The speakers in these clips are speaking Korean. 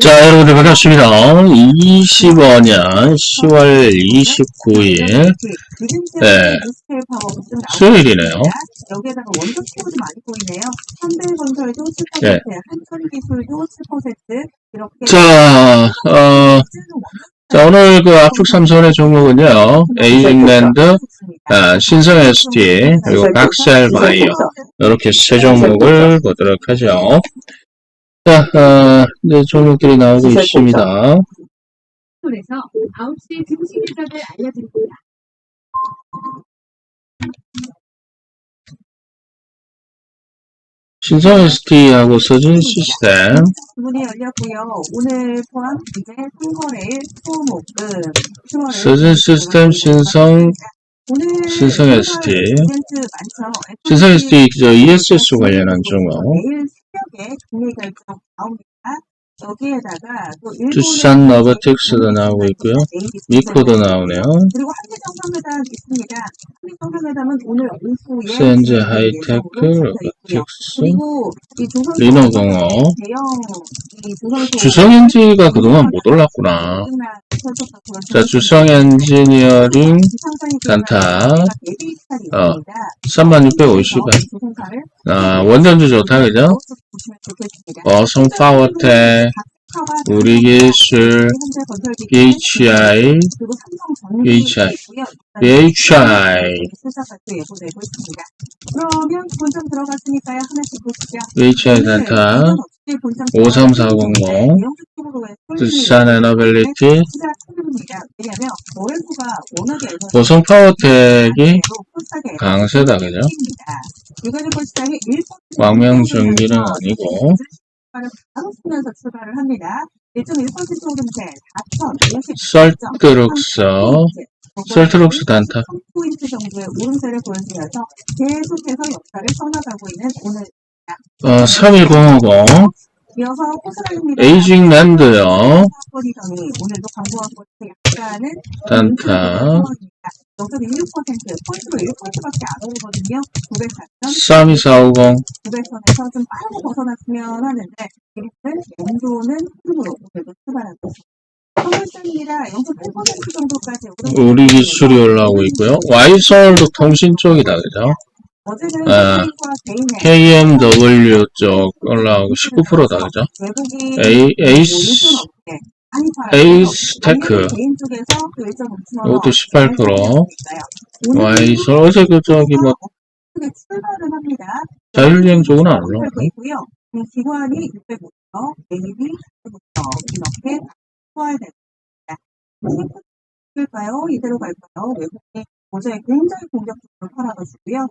자, 여러분들 반갑습니다. 25년 10월 29일 네. 수요일이네요. 여기에다가 원조 키워드 많이 보이네요. 현대건설도 7%, 네. 한천기술도 7%, 이렇게 자, 어, 자, 오늘 그 압축 삼선의 종목은요, 에이징랜드, 아, 신성 ST, 그리고 박셀 바이오, 이렇게 세 종목을 보도록 하죠. 자, 어, 네, 종목들이 나오고 있습니다. 에서 9시 증시 일정을 알려드립니다. 신성 ST하고 서진 시스템, 문이 열렸고요. 오늘 포함 이제 3거래일 소목금 10월에 서진 시스템, 신성, 신성 ST. 신성 ST, 저 ESS 관련한 종목, 종료 결정 나옵니다. 여기에다가 또 두산 러버텍스도 나오고 있고요. 내일이 미코도 나오네요. 그리고 한미 정상회담 있습니다. 한미 정상회담은 오늘 오후에 센즈 하이테크, 그리고 이 조선 리노공업. 주성엔지가 그동안 못 올랐구나. 자, 주성 엔지니어링 단타. 어, 3650원. 아, 원전주 좋다, 그죠? 어성 파워텍, 우리기술, HI, HI, HI. HI 단타, 53400, 두산 에너빌리티, 왜냐면 월수가 워낙에 보성 파워텍이 강세다, 그죠? 유가지고 시장이 1% 광명전기는 아니고, 바로 출발을 합니다. 1.1% 오름세 4,050 썰트룩스, 썰트룩스 단타, 포인트 정도의 오름세를 보여주면서 계속해서 역사를 써나가고 있는 오늘 어, 31050, 이어서. 에이징 랜드요, 광고한 곳에 약간은 단타, 여기서 1% 포인트로 1%밖에 안 오르거든요. 904점 32450, 900선에서 좀 빠르게 벗어났으면 하는데 이렇게 연도는 흐름으로 오늘도 출발하고 있습니다. 선물장입니다. 0.8% 정도까지 오르고 우리 기술이 올라오고 있고요. 와이솔도 통신 쪽이다, 그죠? 아, 개인의 KMW 쪽 올라오고 19%다, 그죠? 외국인 에이, 에이스, 에이스 테크. 쪽에서 그 1.5천 이것도 18%. 와이솔, 어제 그 저기 뭐. 자율주행 쪽은 안 올라오네. 있고요. 음, 기관이 600부터 AD 600부터 이렇게 소화해야 됩니다. 될까요? 이대로 갈까요? 외국인 어제 굉장히 공격적으로 팔아가지고요.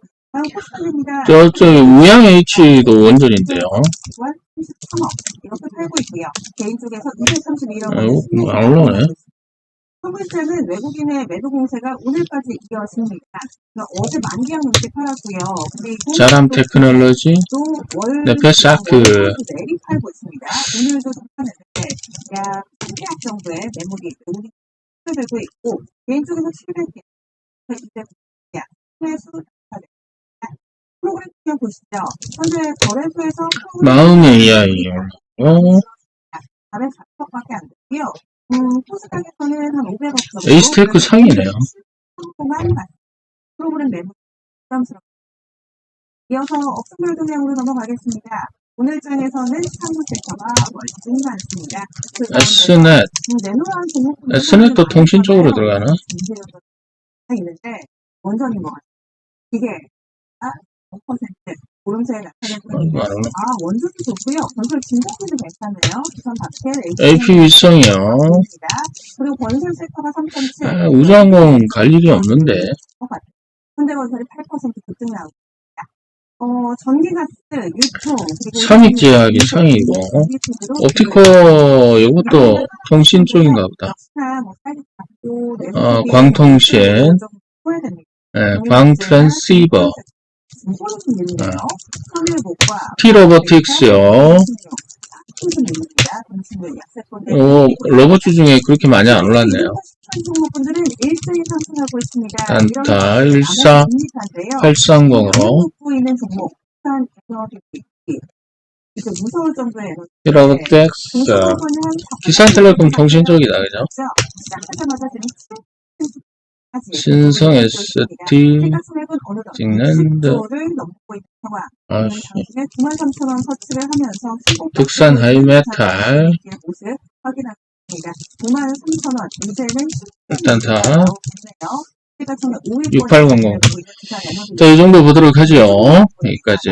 저쪽에 우양 H도 원전인데요. 33억 이렇게 팔고 있고요. 개인 쪽에서 231억 아이고, 뭐안 올라오네. 첫 번째는 외국인의 매도 공세가 오늘까지 이어집니다. 그러니까 어제 만기한 넘게 팔았고요. 그리고 자람 테크놀로지, 네페사크. 내리 팔고 있습니다. 오늘도 좀 파는데 약300 정도의 매물이 외국인 되고 있고 700개 이제 약 회수 프로그램 그냥 보시죠. 현재 거래소에서 마음의 이하이 올라오고, 440억밖에 안 되고요. 음, 코스닥에서는 한 500억 정도. 에이스테크 상이네요. 동안 프로그램 매물 부담스럽습니다. 이어서 업종별 동향으로 넘어가겠습니다. 오늘 장에서는 사무 섹터가 월등 많습니다. S넷, 음, S넷도 통신 쪽으로 들어가나? 있는데 원전인 것 같아요. 이게 아, 5% 오름세에 나타내고 안 있는데 올라. 아 원전이 좋고요. 건설 진공기도 괜찮네요. 우선 박텔, AP 위성이요. 그리고 건설 섹터가 3.7. 아, 우주항공 갈 일이 없는데. 현대건설이 8% 급등 나오고 있습니다. 어, 전기가스, 유통, 그리고 삼익제약이 상이고, 옵티코, 이것도 통신 쪽인가 보다. 어, 광통신, 예, 광트랜시버, T로버틱스요. 어, 로버츠 중에 그렇게 많이 안 올랐네요. 단타 14 830으로 T로버틱스. 기산텔레콤 통신 쪽이다 그죠? 신성 ST 찍는 데 아, 특산 하이메탈. 일단 다 6800. 자, 이 정도 보도록 하죠. 여기까지.